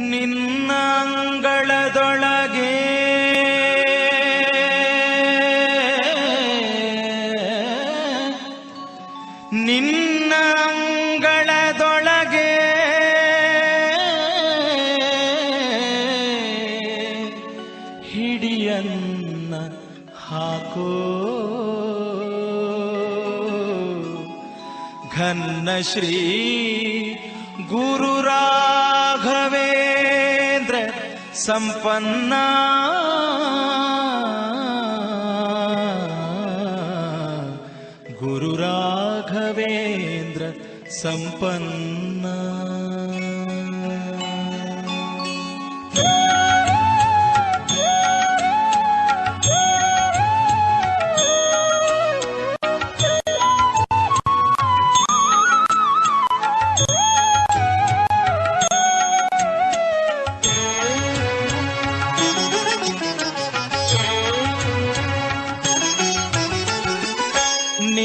ನಿನ್ನ ಅಂಗಳದೊಳಗೆ ನಿನ್ನ ಅಂಗಳದೊಳಗೆ ಹಿಡಿಯನ್ನ ಹಾಕೋ. ಘನ್ನ ಶ್ರೀ ಗುರು ರಾಘವೇಂದ್ರ सम्पन्ना। गुरुराघवेन्द्र सम्पन्ना।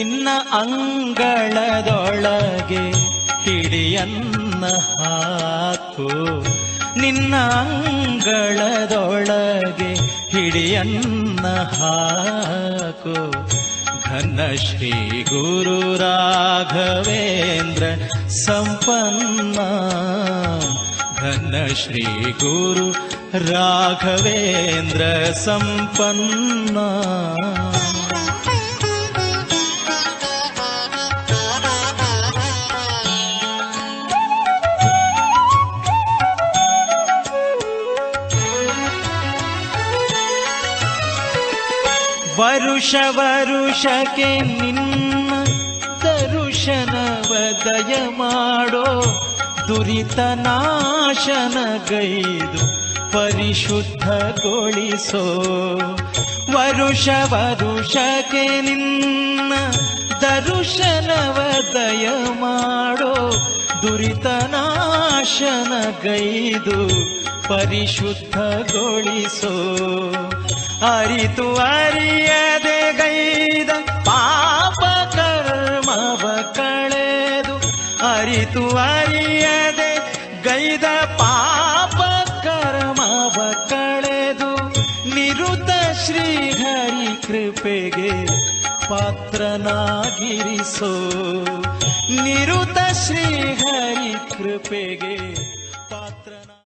ನಿನ್ನ ಅಂಗಳದೊಳಗೆ ಹಿಡಿಯನ್ನ ಹಾಕು. ನಿನ್ನ ಅಂಗಳದೊಳಗೆ ಹಿಡಿಯನ್ನ ಹಾಕು. ಘನ ಶ್ರೀ ಗುರು ರಾಘವೇಂದ್ರ ಸಂಪನ್ನ. ಘನ ಶ್ರೀ ಗುರು ರಾಘವೇಂದ್ರ ಸಂಪನ್ನ. ವರುಷ ವರುಷಕ್ಕೆ ನಿನ್ನ ದರುಶನವ ದಯ ಮಾಡೋ ದುರಿತ ನಾಶನ ನಾಶನಗೈದು ಪರಿಶುದ್ಧಗೊಳಿಸೋ. ವರುಷ ವರುಷಕ್ಕೆ ನಿನ್ನ ದರುಶನವ ದಯ ಮಾಡೋ ದುರಿತ ನಾಶನ ನಾಶನಗೈದು ಪರಿಶುದ್ಧಗೊಳಿಸೋ. ಅರಿತು ಅರಿಯದೆ ಗೈದ ಪಾಪ ಕರ್ಮವ ಕಳೆದು, ಅರಿತು ಅರಿಯದೆ ಗೈದ ಪಾಪ ಕರ್ಮವ ಕಳೆದು, ನಿರುತ ಶ್ರೀಹರಿ ಕೃಪೆಗೆ ಪಾತ್ರನಾಗಿರಿಸೋ. ನಿರುತ ಶ್ರೀಹರಿ ಕೃಪೆಗೆ